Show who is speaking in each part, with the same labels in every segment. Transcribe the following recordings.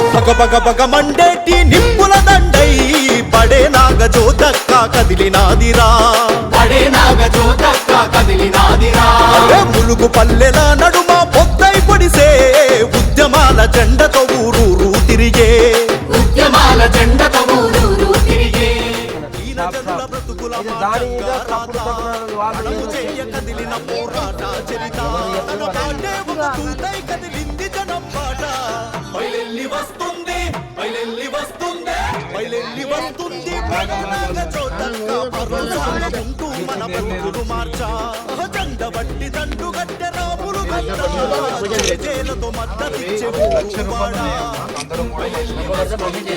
Speaker 1: బగ బగ మండేటి నిప్పుల దండై పడే నాగ జోతక్క కదిలినాదిరా.
Speaker 2: పడే నాగ జ్యోతక్క కదిలినాదిరా
Speaker 1: ములుగు పల్లెల నడుమ పొద్దై పొడిసే ఉద్యమాల జెండతో కదిలిన పోరాట చరిత. తన పాటే ఒక తూటై కదిలింది జనం పాట బయలెల్లి వస్తుంది బయలెల్లి వస్తుంది బయలెల్లి వస్తుంది పడనాగ చోటక్క ఉంటూ మన బతుకులు మార్చా. జెండ బట్టి దండు గట్టె రాములు గట్ట మద్దతిచ్చే ఊరువాడా.
Speaker 3: తక్కువ పడితే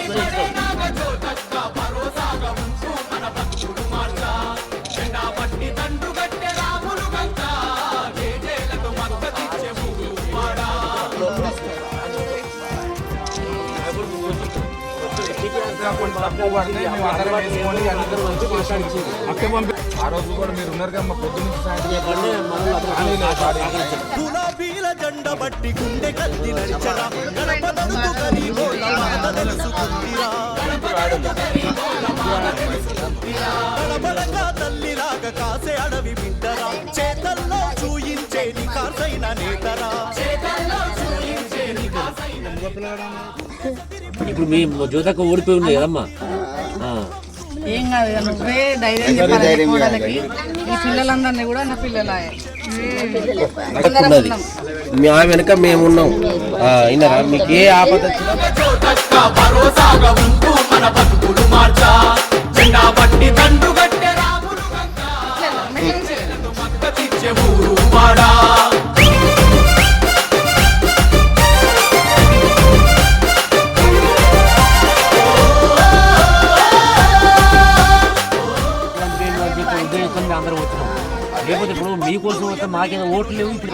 Speaker 3: ఆ రోజు కూడా మీరు ఉన్నారు కదా పొద్దు నుంచి.
Speaker 1: గులాబీల జెండ బట్టి గుండె కత్తి నడిచరా. బాధ తెలుసుకుందిరా. తల్లిలాగా కాసే అడవి బిడ్డరా. చేతల్లో చూయించే నీ కాసైన నేతరా.
Speaker 4: ఇప్పుడు మీ జ్యోతక ఓడిపోయి ఉంది కదమ్మా.
Speaker 5: ఏం కాదు నువ్వే ధైర్యం చెప్పాలి కోడలకి. ఈ పిల్లలందరినీ కూడా నా పిల్లలాయే.
Speaker 4: మా వెనుక మేము ఉన్నాం విన్నారా? మీకు ఏ ఆపద ఉద్దేశంతో అందరూ వచ్చినాం. లేకపోతే ఇప్పుడు మీకోసం వస్తే మాకేదో ఓట్లు లేవు ఇప్పుడు